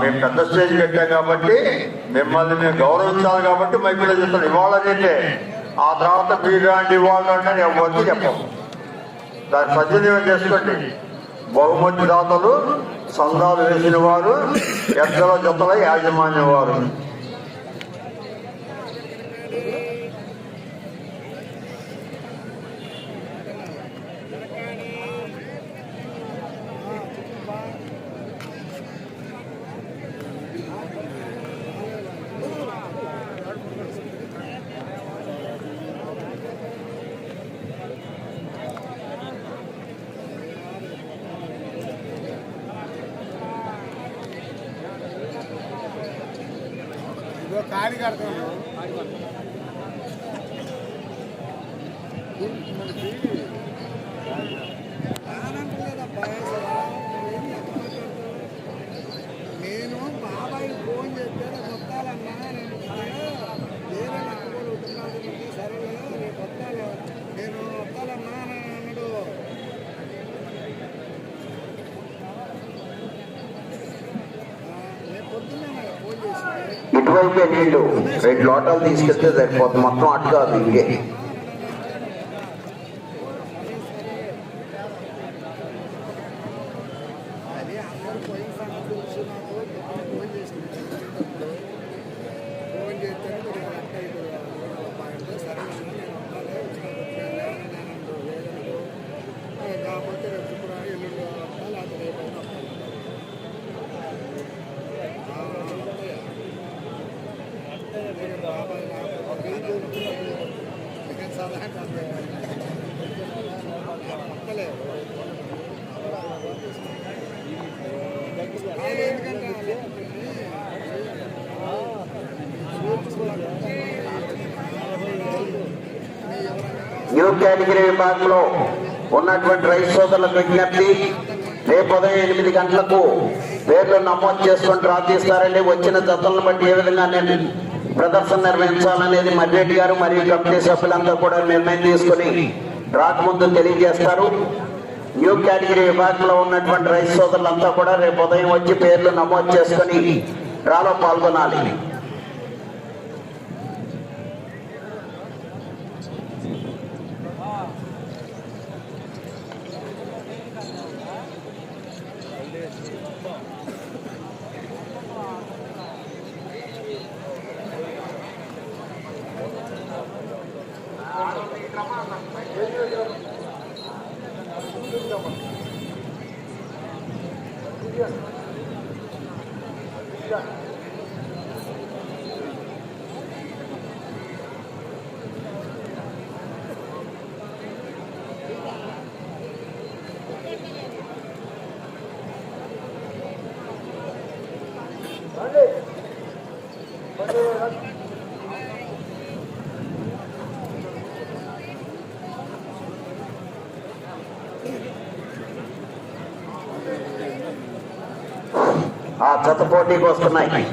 మేము పెద్ద స్టేజ్ పెట్టాం కాబట్టి మిమ్మల్ని మేము గౌరవించాలి కాబట్టి మైకులో చెప్తాను ఇవాళ ఆ తర్వాత మీరు లాంటి ఇవాళ అంటే నేను ఎవరికి చెప్పము దాని సద్వినియోగం చేసుకోండి. బహుమతి దాతలు సంఘాలు వేసిన వారు ఎద్దల జతల యాజమాన్యం వారు. నేను బాబాయ్ ఫోన్ చేస్తే రేపు వస్తానన్నా నేను వేరే లెక్కలు ఉంటున్నాను సరేలే రేపు వస్తాను నేను వస్తానన్నా అని అన్నాడు. ఆ, రేపు పొద్దున్నే ఫోన్ చేసి ఇటువైపే రెండు లోటాలు తీసుకెళ్తే సరిపోతుంది మొత్తం అటు కాదు ఇంకే అదే అందరూ పోయిన సంగతి తెలుసు నాకు పొద్దున్న ఫోన్ చేసింది ఫోన్ చేస్తే మీరు ఇలా అట్ట ఇది అంటే సరే అన్న నేను వస్తాలే వచ్చినప్పుడు వచ్చేయాలి అని నేను అన్నాడు. లేదనుకో "ఏ, కాకపోతే రేపు శుక్రవారం ఎల్లుండి వస్తా లేకపోతే రేపు అయినా వస్తాను." ఆ, నేను బాబాయ్ నాకు ఒక వెయ్యి దొరుకుతుంది. నేను సలహా కాదు. వస్తలేదు ఆయన ఎందుకంటే న్యూ కేటగిరీ విభాగంలో ఉన్నటువంటి రైతు సోదరులకు విజ్ఞప్తి రేపు ఉదయం ఎనిమిది గంటలకు పేర్లు నమోదు చేసుకొని డ్రా తీస్తారండి వచ్చిన జతలను బట్టి ఏ విధంగా నేను ప్రదర్శన నిర్వహించాలనేది మర్రెడ్డి గారు మరియు కమిటీ సభ్యులంతా కూడా నిర్ణయం తీసుకుని రాకముందు ముందు తెలియజేస్తారు. న్యూ కేటగిరీ విభాగంలో ఉన్నటువంటి రైతు సోదరులంతా కూడా రేపు ఉదయం వచ్చి పేర్లు నమోదు చేసుకుని రాలో పాల్గొనాలి. జత పోటీకి వస్తున్నాయి.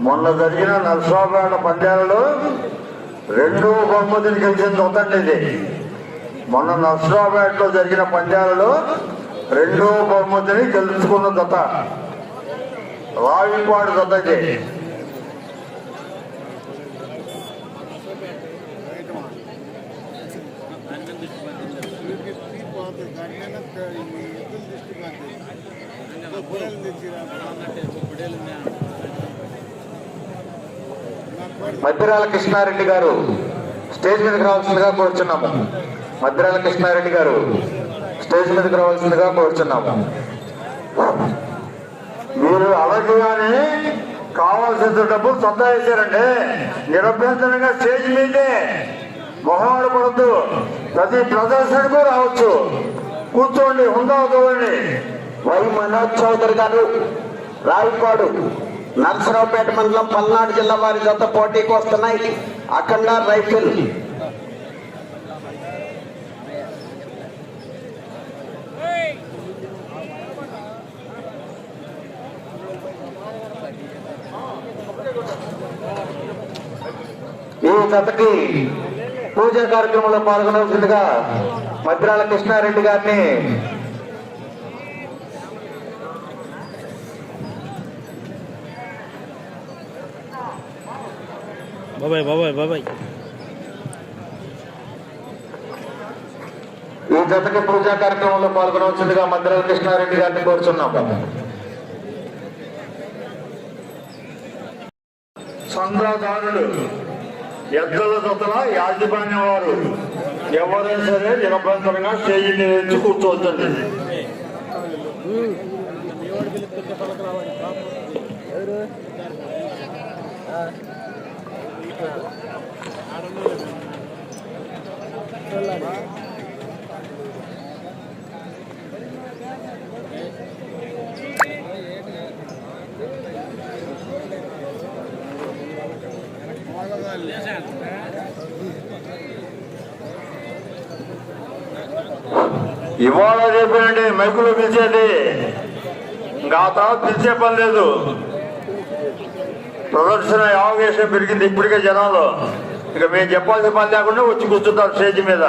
మొన్న జరిగిన నర్సాపేట పంద్యాలలో రెండో బహుమతిని గెలిచిన దొందండి ఇది. మొన్న నర్సరాబాద్లో జరిగిన పంద్యాలలో రెండో బహుమతిని గెలుచుకున్న దత రావిపాడు దత ఇది. మద్దిరాల కృష్ణారెడ్డి గారు స్టేజ్ మీదకి రావాల్సిందిగా కోరుచున్నాము. మద్దిరాల కృష్ణారెడ్డి గారు స్టేజ్ మీదకి రావాల్సిందిగా కోరుచున్నాము. మీరు అడగగానే కావాల్సిన డబ్బులు సొంత వేశారండి నిరభ్యంతరంగా స్టేజ్ మీదే మొహమాడు పడద్దు. ప్రతి ప్రదర్శనకు రావచ్చు. కూర్చోండి హుందా చూడండి వై మనోజ్ చౌదరి గారు రావిపాడు నర్సరావుపేట మండలం పల్నాడు జిల్లా వారి జత పోటీకి వస్తున్నాయి. అఖండ రైఫిల్. ఈ జతకి పూజా కార్యక్రమంలో పాల్గొనవలసిందిగా మద్రాల కృష్ణారెడ్డి గారిని బాబాయ్ బాబాయ్ బాబాయ్. ఈ జతకి పూజా కార్యక్రమంలో పాల్గొనవలసిందిగా మద్రాల కృష్ణారెడ్డి గారిని కోరుచున్నాము చంద్రదారులు ఎద్దల దొత్తల యాజమాన్యం వారు ఎవరైనా సరే నిరభ్యంతరంగా స్టేజీ నుంచి కూర్చోవచ్చండి. ఇవాళ రేపేనండి మైకులో పిలిచేది ఇంకా ఆ తర్వాత పిలిచే పని లేదు. ప్రదర్శన యావగేషన్ పెరిగింది ఇప్పటికే జనాలు. ఇక మేము చెప్పాల్సిన పని లేకుండా వచ్చి కూర్చుంటారు స్టేజ్ మీద.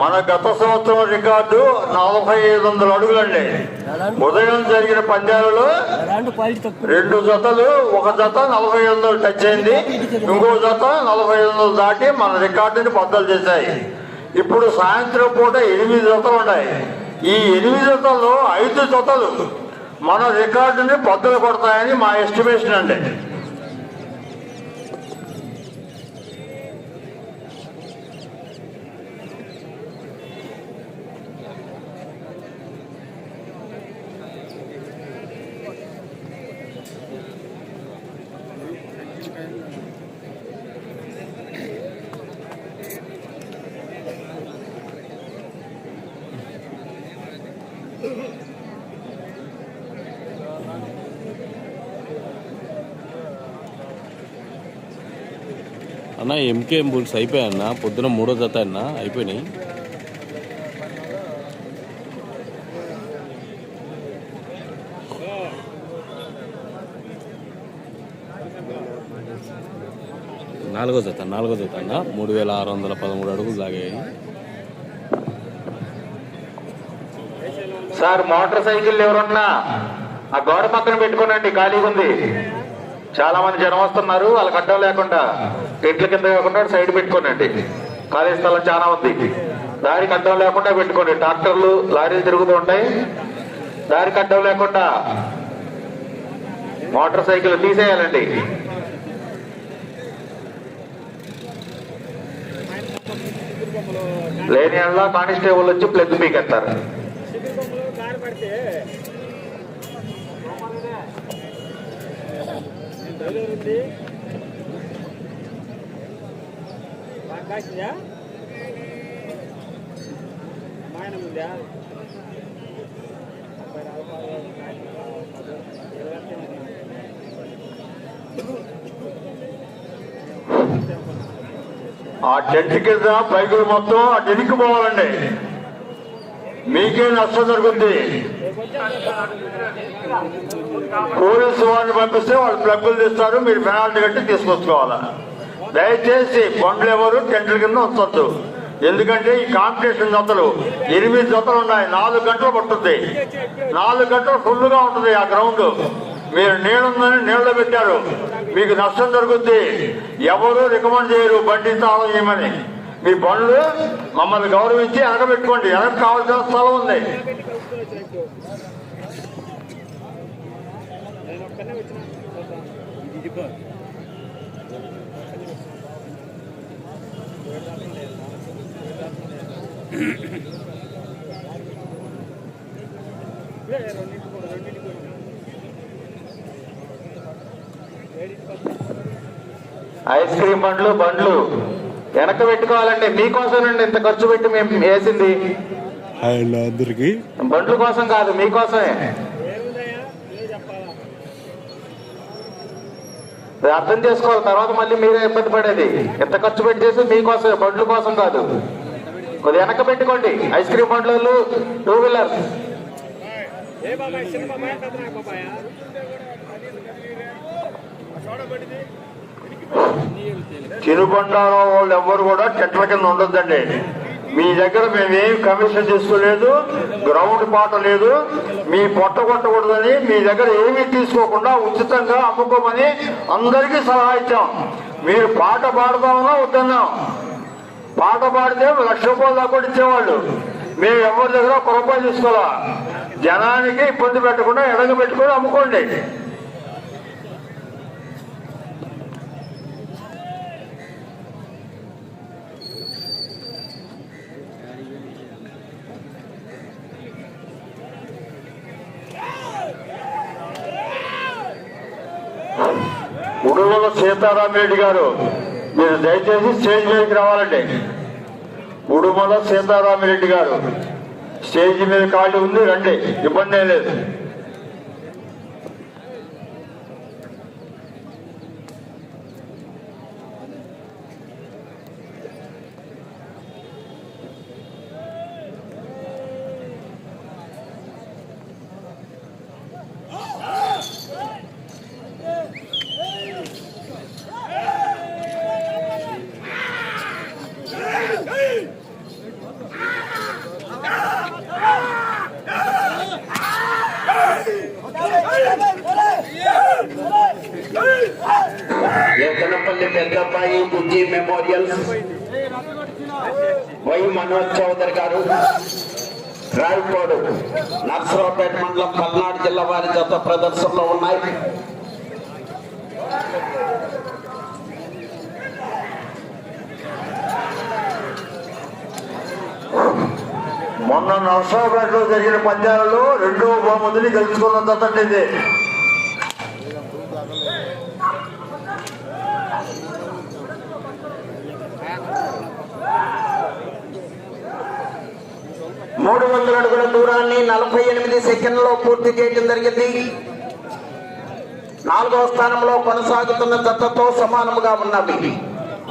మన గత సంవత్సరం రికార్డు నలభై ఐదు వందల అడుగులండి. ఉదయం జరిగిన తక్కువ? రెండు జతలు ఒక జత నలభై ఐదు వందలు టచ్ అయింది. ఇంకో జత నలభై ఐదు వందలు దాటి మన రికార్డుని బద్దలు చేశాయి. ఇప్పుడు సాయంత్రం పూట ఎనిమిది జతలు ఉన్నాయి. ఈ ఎనిమిది జతల్లో ఐదు జతలు మన రికార్డుని బద్దలు కొడతాయని మా ఎస్టిమేషన్ అండి. అన్న ఎంకేఎం బుల్స్ అయిపోయాయన్న పొద్దున మూడో జత అన్న అయిపోయినాయి. నాలుగో జత నాలుగో జత అన్న మూడు వేల ఆరు వందల పదమూడు అడుగులు లాగాయి. సార్ మోటార్ సైకిల్ ఎవరన్నా ఆ గోడ పక్కన పెట్టుకోనండి ఖాళీగా ఉంది. చాలా మంది జనం వస్తున్నారు వాళ్ళకి అడ్డం లేకుండా. ఇంట్ల కింద కాకుండా సైడ్ పెట్టుకోనండి. ఖాళీ స్థలం చాలా ఉంది. దారికి అడ్డం లేకుండా పెట్టుకోండి. ట్రాక్టర్లు లారీలు తిరుగుతూ ఉంటాయి. దారికి అడ్డం లేకుండా మోటార్ సైకిల్ తీసేయాలండి. లేని అలా కానిస్టేబుల్ వచ్చి ప్లగ్ పీకెత్తారు ఆ చెట్టు కింద బైకులు మొత్తం ఆ టెనికి పోవాలండి. మీకే నష్టం జరుగుద్ది. పోలీసు వారిని పంపిస్తే వాళ్ళు ప్లగ్గులు తీస్తారు మీరు పెనాల్టీ కట్టి తీసుకొచ్చుకోవాలా? దయచేసి బండ్లు ఎవరు టెంట్ల కింద ఉంచొద్దు. ఎందుకంటే ఈ కాంపిటీషన్ జతలు ఎనిమిది జతలు ఉన్నాయి. నాలుగు గంటలు పట్టుద్ది. నాలుగు గంటలు ఫుల్గా ఉంటుంది ఆ గ్రౌండ్. మీరు నీళ్ళుందని నీళ్ళ పెట్టారు. మీకు నష్టం జరుగుద్ది. ఎవరు రికమెండ్ చేయరు బండి తాళం చేయమని మీ బండ్లు మమ్మల్ని గౌరవించి వెనకబెట్టుకోండి వెనక కావాల్సిన స్థలం ఉంది. ఐస్ క్రీమ్ బండ్లు బండ్లు. వెనక పెట్టుకోవాలండి. మీకోసమేనండి ఇంత ఖర్చు పెట్టి మేము వేసింది. అందరికి. బండ్ల కోసం కాదు మీకోసమే. అర్థం చేసుకోవాలి. తర్వాత మళ్ళీ మీరే ఇబ్బంది పడేది. ఎంత ఖర్చు పెట్టి చేసి మీకోసమే. బండ్ల కోసం కాదు. కొద్దిగా వెనక పెట్టుకోండి. ఐస్ క్రీమ్ బండ్లు టూ వీలర్స్ తినుబండారం వాళ్ళు ఎవ్వరు కూడా చెట్ల కింద ఉండొద్దండి. మీ దగ్గర మేమేం కమిషన్ తీసుకోలేదు గ్రౌండ్ పాట లేదు మీ పొట్ట కొట్టకూడదని మీ దగ్గర ఏమీ తీసుకోకుండా ఉచితంగా అమ్ముకోమని అందరికీ సలహా ఇచ్చాం. మీరు పాట పాడదామన్నా వద్దన్నాం. పాట పాడితే లక్ష రూపాయలు దాకా ఇచ్చేవాళ్ళు. మేము ఎవరి దగ్గర ఒక రూపాయి తీసుకోవాలా? జనానికి ఇబ్బంది పెట్టకుండా ఎడగ పెట్టుకొని అమ్ముకోండి. ఉడుగుల సీతారామరెడ్డి గారు మీరు దయచేసి స్టేజ్ మీదకి రావాలండి. ఉడుమల సీతారామిరెడ్డి గారు స్టేజ్ మీద ఖాళీ ఉంది రండి. ఇబ్బంది లేదు. ఎత్తనపల్లి పెద్దబ్బాయి బుద్ధి మెమోరియల్ వై మనోజ్ చౌదరి గారు రాయపాడు నర్సరావుపేట మండలం పల్నాడు జిల్లా వారి జత ప్రదర్శనలో ఉన్నాయి మొన్న నర్సరావుపేటలో జరిగిన పంద్యాలలో రెండో బహుమతిని గెలుచుకున్న దత్తండి ఇది. మూడు వందల అడుగుల దూరాన్ని నలభై ఎనిమిది సెకండ్లో పూర్తి చేయడం జరిగింది. నాలుగవ స్థానంలో కొనసాగుతున్న జతతో సమానముగా ఉన్నవి.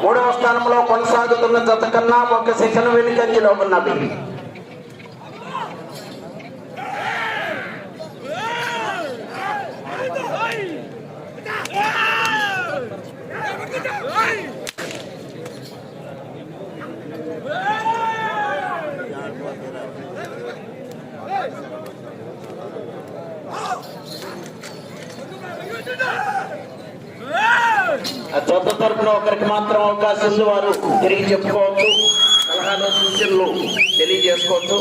మూడవ స్థానంలో కొనసాగుతున్న జత కన్నా ఒక సెకండ్ వెనుకంజలో ఉన్నవి. Hey! జత తరపున ఒకరికి మాత్రం అవకాశం ఉంది. వారు తిరిగి చెప్పుకోవచ్చు. సలహాలు సూచనలు తెలియజేసుకోవచ్చు.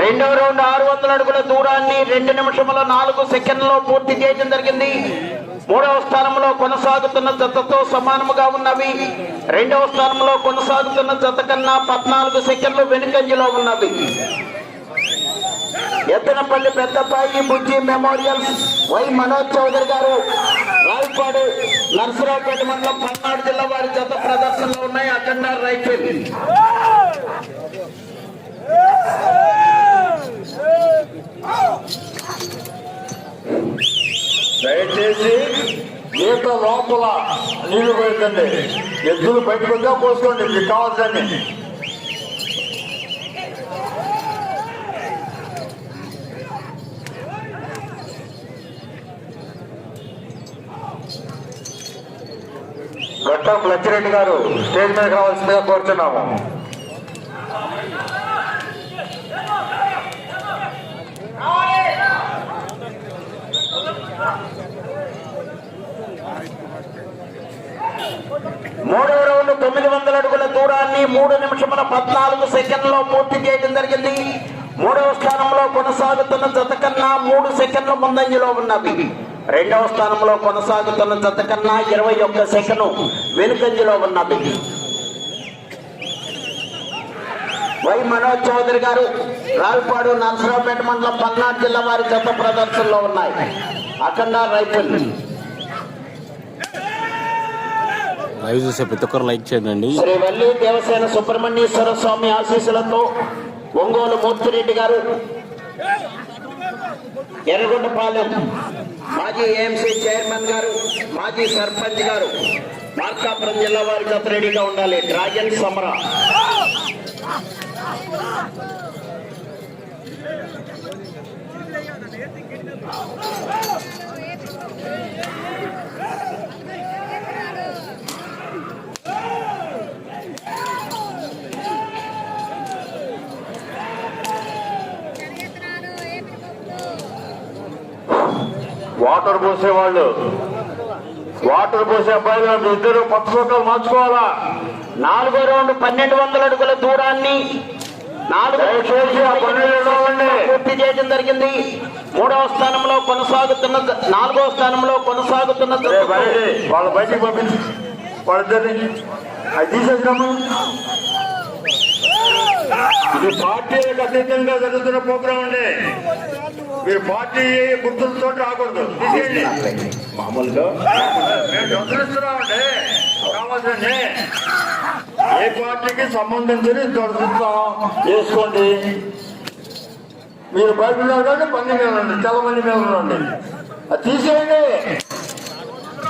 రెండవ రౌండ్ ఆరు వందల అడుగుల దూరాన్ని రెండు నిమిషముల నాలుగు సెకండ్లో పూర్తి చేయడం జరిగింది. మూడవ స్థానంలో కొనసాగుతున్న జతతో సమానముగా ఉన్నవి. రెండవ స్థానంలో కొనసాగుతున్న జత కన్నా పద్నాలుగు సెకండ్లు వెనుకంజలో ఉన్నవి. Ettanapalli Peddapayi Bujji memorial Y Manoj Chowdary garu. Rayapadu Narasaraopet మండలం పల్నాడు జిల్లా వారి జత ప్రదర్శనలో ఉన్నాయి. అఖండ రైఫిల్. దయచేసి ఈత లోపల నీళ్ళు పోయిందండి ఎద్దులు బయటకు వద్దా పోసుకోండి మీకు కావాల్సండి గట్టం లచ్చిరెడ్డి గారు స్టేజ్ మీద కావాల్సిందిగా కోరుతున్నాము మూడవ రౌండ్ తొమ్మిది వందల అడుగుల దూరాన్ని మూడు నిమిషముల పద్నాలుగు సెకండ్లో పూర్తి చేయడం జరిగింది. మూడవ స్థానంలో కొనసాగుతున్న జత కన్నా మూడు సెకండ్ల ముందంజలో ఉన్నవి రెండవ స్థానంలో కొనసాగుతున్న జత కన్నా ఇరవై ఒక్క సెకండ్ వెనుకంజలో ఉన్నది. వై మనోజ్ చౌదరి గారు రాల్పాడు నరసరావుపేట మండలం పల్నాడు జిల్లా వారి జత ప్రదర్శనలో ఉన్నాయి. అఖండ రైఫిల్ లైవ్ చూసే ప్రతి ఒక్కరు లైక్ చేయండి. శ్రీ వల్లి దేవసేన సుబ్రహ్మణ్యేశ్వర స్వామి ఆశీస్సులతో ఒంగోలు మూర్తిరెడ్డి గారు ఎర్రగొండపాలెం మాజీ ఏఎంసీ చైర్మన్ గారు మాజీ సర్పంచ్ గారు మార్కాపురం జిల్లా వారి జత రెడీగా ఉండాలి. డ్రాగన్ సమర. వాటర్ పోసేవాళ్ళు. వాటర్ పోసే అబ్బాయిలు ఇద్దరు కొత్త సూత్రాలు మార్చుకోవాలా? నాలుగో రౌండ్ పన్నెండు వందల అడుగుల దూరాన్ని నాలుగు. పూర్తి చేయడం జరిగింది. మూడవ స్థానంలో కొనసాగుతున్న నాలుగో స్థానంలో కొనసాగుతున్న వాళ్ళ బయటికి పంపించి. వాళ్ళిద్దరిని అది తీసేసినాము ఇది పార్టీలకు అతీతంగా జరుగుతున్న ప్రోగ్రాం అండి. మీరు పార్టీ గుర్తులతో రాకూడదు మామూలుగా మేము దొరికిస్తున్నామండి కావాల్సింది. ఏ పార్టీకి సంబంధించి దొరుకుతాం చేసుకోండి. మీరు బయట ఉన్నారు కాబట్టి పని మీద ఉండండి చాలా మంది మీద ఉండండి. అది తీసేయండి.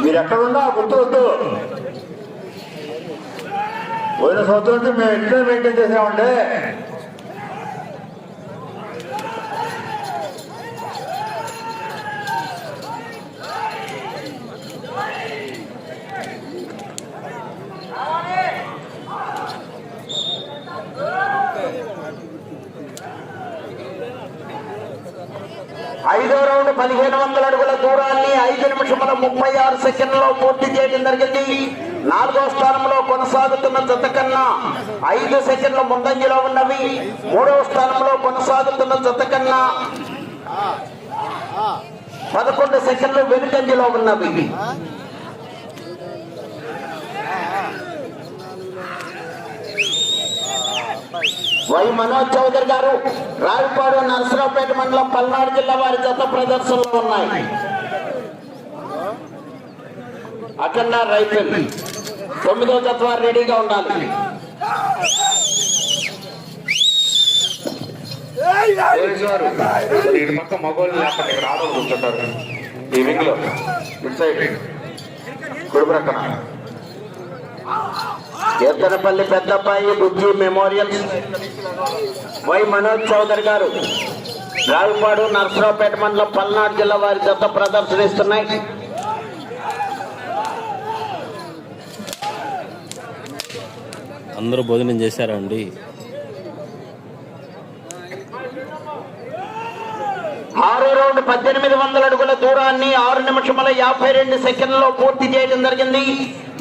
మీరు ఎక్కడున్నా ఆ గుర్తు వద్దు. పోయిన సంవత్సరం మేము ఎట్లా మెయింటైన్ చేసామంటే ఐదో రౌండ్ పదిహేను వందల అడుగుల దూరాన్ని ఐదు నిమిషముల ముప్పై ఆరు సెకండ్లో పూర్తి చేయడం జరిగింది. నాలుగో స్థానంలో కొనసాగుతున్న జత కన్నా ఐదు సెకండ్ల ముందంజలో ఉన్నవి. మూడవ స్థానంలో కొనసాగుతున్న జత కన్నా పదకొండు సెకండ్లు వెనుకంజలో ఉన్నవి. వై మనోజ్ చౌదరి గారు రావిపాడు నరసరావుపేట మండలం పల్నాడు జిల్లా వారి జత ప్రదర్శనలో ఉన్నాయి. అఖండ రైఫిల్. తొమ్మిదో జత వారు రెడీగా ఉండాలి. ఇటు పక్క మగోళ్ళు లేకపోతే ఇక్కడ ఆడవాళ్ళు కూర్చుంటారు. ఈ వింగ్లో ఇటు సైడ్. కుడి ప్రక్కన ఎత్తనపల్లి పెద్దబ్బాయి బుజ్జి మెమోరియల్. వై మనోజ్ చౌదరి గారు రావిపాడు నరసరావుపేట మండలం పల్నాడు జిల్లా వారి జత ప్రదర్శనిస్తున్నాయి. అందరూ భోజనం చేశారా అండి? ఆరో రౌండ్ పద్దెనిమిది వందల అడుగుల దూరాన్ని ఆరు నిమిషముల యాభై రెండు సెకండ్లలో పూర్తి చేయడం జరిగింది.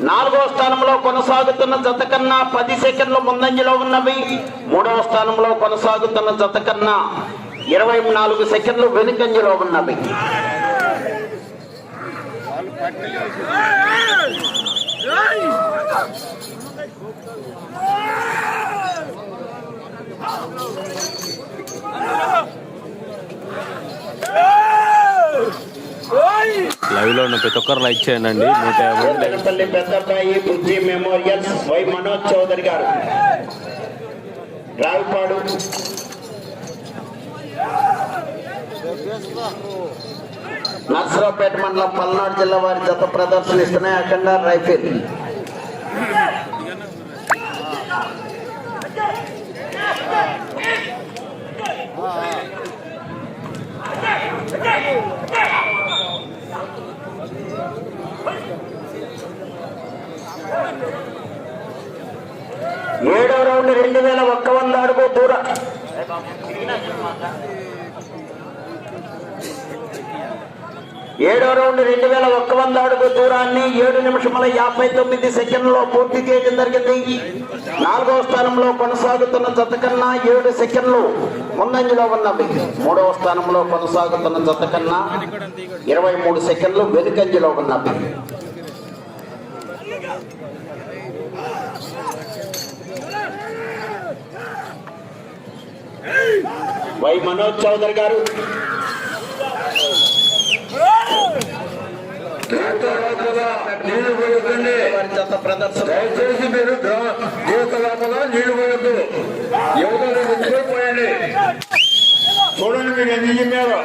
నాలుగో స్థానంలో కొనసాగుతున్న జత కన్నా పది సెకండ్ల ముందంజలో ఉన్నవి మూడవ స్థానంలో కొనసాగుతున్న జత కన్నా ఇరవై నాలుగు సెకండ్లు వెనుకంజలో ఉన్నవి Oh! లో ఉన్న ప్రతి ఒక్కరు లైక్ చేయండి. అండి నూట యాభై పెద్దబ్బాయి బుద్ధి మెమోరియల్ వై మనోజ్ చౌదరి గారు. రావిపాడు. నర్సరావుపేట మండలం పల్నాడు జిల్లా వారి జత ప్రదర్శన ఇస్తున్నాయి అఖండ రైఫిల్. ఏడో రెండు వేల ఒక్క వంద అడుగు దూరం. ఏడో రౌండ్ రెండు వేల ఒక్క వంద అడుగు దూరాన్ని ఏడు నిమిషముల యాభై తొమ్మిది సెకండ్లో పూర్తి చేయడం జరిగింది. నాలుగవ స్థానంలో కొనసాగుతున్న జత కన్నా ఏడు సెకండ్లు ముందంజలో ఉన్నవి. మూడవ స్థానంలో కొనసాగుతున్న జత కన్నా ఇరవై మూడు సెకండ్లు వెనుకంజలో ఉన్నవి. వై మనోజ్ చౌదరి గారు. దయచేసి మీరు జీవిత లోపల నీళ్ళు పోయొద్దు. యువతలు పోయండి. చూడండి మీరు ఎన్ని చెప్పారు.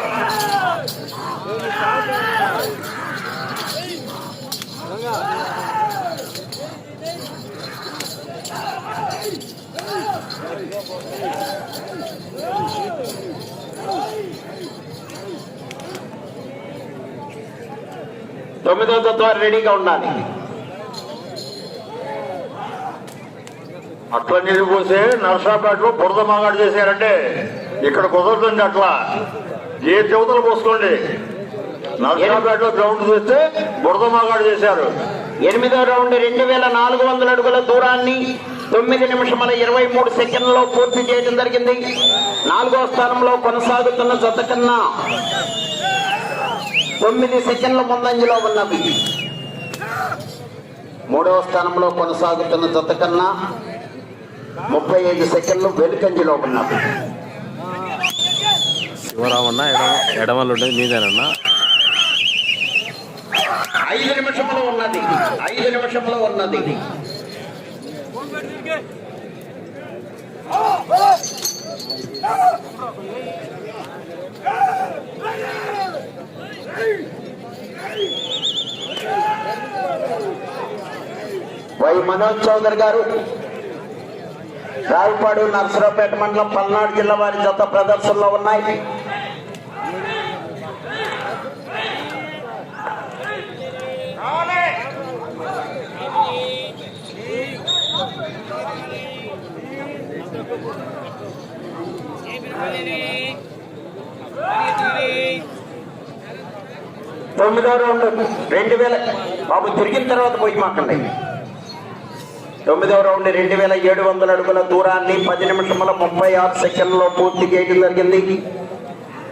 Thank you. తొమ్మిదో జత రెడీగా ఉండాలి. అట్లా నీళ్ళు పోసే నర్సాపేటలో బురద మాగాడు చేశారంటే ఇక్కడ కుదరదండి అట్లా. ఏ చెవతలు పోసుకోండి. నర్సాపేటలో గ్రౌండ్ చూస్తే బురద మాగాడు చేశారు. ఎనిమిదో రౌండ్ రెండు వేల నాలుగు వందల అడుగుల దూరాన్ని తొమ్మిది నిమిషముల ఇరవై మూడు సెకండ్లలో పూర్తి చేయడం జరిగింది. నాలుగో స్థానంలో కొనసాగుతున్న జత కన్నా తొమ్మిది సెకండ్ల ముందంజలో ఉన్నవి మూడవ స్థానంలో కొనసాగుతున్న జత కన్నా ముప్పై ఐదు సెకండ్లు వెనుకంజలో ఉన్నవి శివరామన్న ఎడమ ఎడమలు ఉండేది మీదేనన్నా? ఐదు నిమిషంలో ఉన్నది. ఐదు నిమిషంలో ఉన్నది. వై మనోజ్ చౌదరి గారు. రావుపాడు నర్సరావుపేట మండలం పల్నాడు జిల్లా వారి జత ప్రదర్శనలో ఉన్నాయి. తొమ్మిదో రౌండ్. రెండు వేల బాబు తిరిగిన తర్వాత పోయి మాకండి తొమ్మిదవ రౌండ్ రెండు వేల ఏడు వందల అడుగుల దూరాన్ని పది నిమిషముల ముప్పై ఆరు సెకండ్లో పూర్తి చేయడం జరిగింది.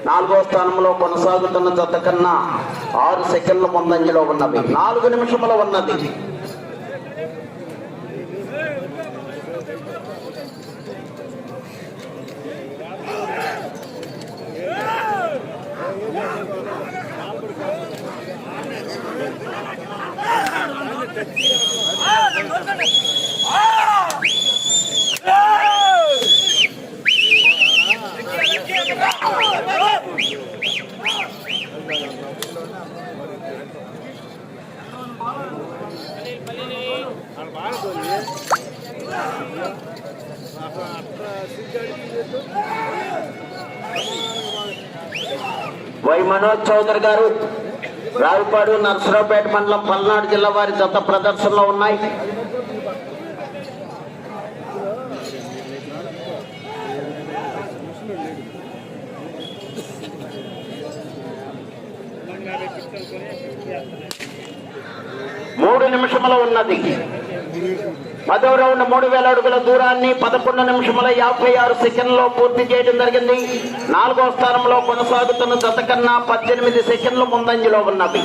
నాలుగో స్థానంలో కొనసాగుతున్న జత కన్నా ఆరు సెకండ్ల ముందంజలో ఉన్నవి నాలుగు నిమిషముల ఉన్నది. మనోజ్ చౌదరి గారు రావిపాడు నర్సరావుపేట మండలం పల్నాడు జిల్లా వారి జత ప్రదర్శనలో ఉన్నాయి. మూడు నిమిషముల ఉన్నది. పదో రౌండ్ మూడు వేల అడుగుల దూరాన్ని పదకొండు నిమిషముల యాభై ఆరు సెకండ్లో పూర్తి చేయడం జరిగింది. నాలుగో స్థానంలో కొనసాగుతున్న దశకన్నా కన్నా పద్దెనిమిది సెకండ్లు ముందంజలో ఉన్నవి.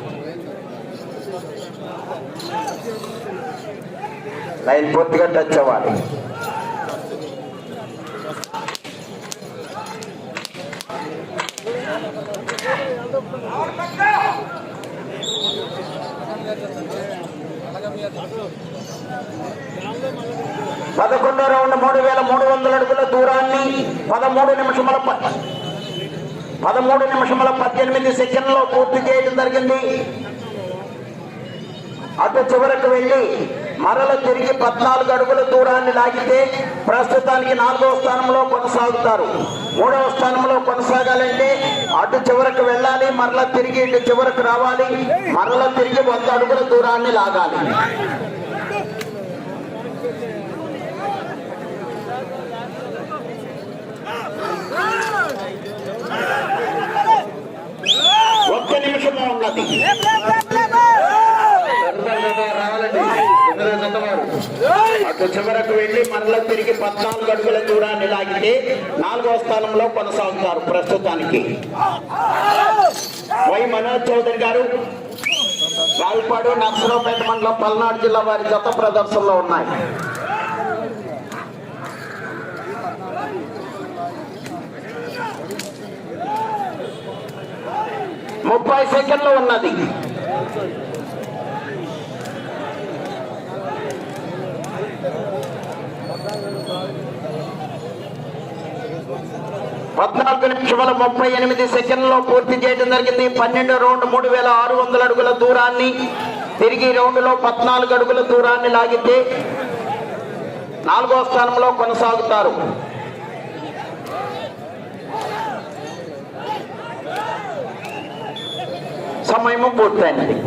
లైన్ పూర్తిగా టచ్ అవ్వాలి. పదకొండో రౌండ్ మూడు వేల మూడు వందల అడుగుల దూరాన్ని పదమూడు నిమిషముల ప- పదమూడు నిమిషముల పద్దెనిమిది సెకండ్లో పూర్తి చేయడం జరిగింది. అటు చివరకు వెళ్ళి మరల తిరిగి పద్నాలుగు అడుగుల దూరాన్ని లాగితే ప్రస్తుతానికి నాలుగో స్థానంలో కొనసాగుతారు. మూడవ స్థానంలో కొనసాగాలంటే అటు చివరకు వెళ్ళాలి మరల తిరిగి ఇటు చివరకు రావాలి మరల తిరిగి వంద అడుగుల దూరాన్ని లాగాలి. ఒక్క నిమిషమే ఉన్నది రావాలండి తొమ్మిదో జత వారు అటు చివరకు వెళ్ళి మరల తిరిగి పద్నాలుగు అడుగుల దూరాన్ని లాగితే నాలుగో స్థానంలో కొనసాగుతారు ప్రస్తుతానికి. వై మనోజ్ చౌదరి గారు రావిపాడు నర్సరావుపేట మండలం పల్నాడు జిల్లా వారి జత ప్రదర్శనలో ఉన్నాయి. ముప్పై సెకండ్లు ఉన్నది. పద్నాలుగు నిమిషముల ముప్పై ఎనిమిది సెకండ్లో పూర్తి చేయడం జరిగింది. పన్నెండు రౌండ్ మూడు వేల ఆరు వందల అడుగుల దూరాన్ని తిరిగి రౌండ్లో పద్నాలుగు అడుగుల దూరాన్ని లాగితే నాలుగో స్థానంలో కొనసాగుతారు. సమయము పూర్తయినది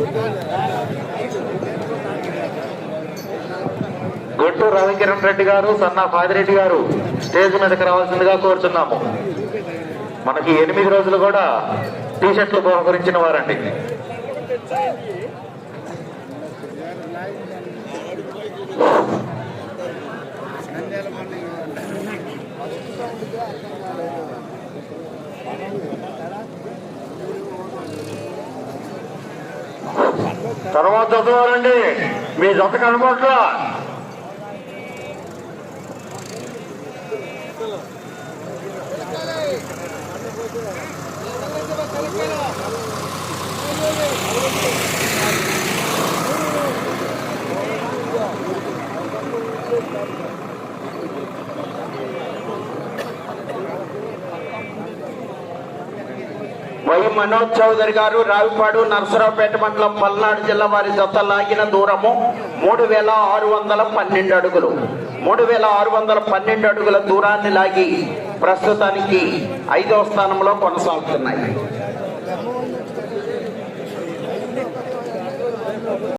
గుంటూరు రవికిరణ్ రెడ్డి గారు సన్నా ఫాదిరెడ్డి గారు స్టేజ్ మీదకి రావాల్సిందిగా కోరుచున్నాము. మనకి ఎనిమిది రోజులు కూడా టీషర్ట్లు బహుకరించిన వారండి. తర్వాత చదవాలండి మీ జత కనబట్లా వై మనోజ్ చౌదరి గారు రావిపాడు నరసరావుపేట మండలం పల్నాడు జిల్లా వారి జత లాగిన దూరము మూడు వేల ఆరు వందల పన్నెండు అడుగులు. మూడు వేల ఆరు వందల పన్నెండు అడుగుల దూరాన్ని లాగి ప్రస్తుతానికి ఐదవ స్థానంలో కొనసాగుతున్నాయి.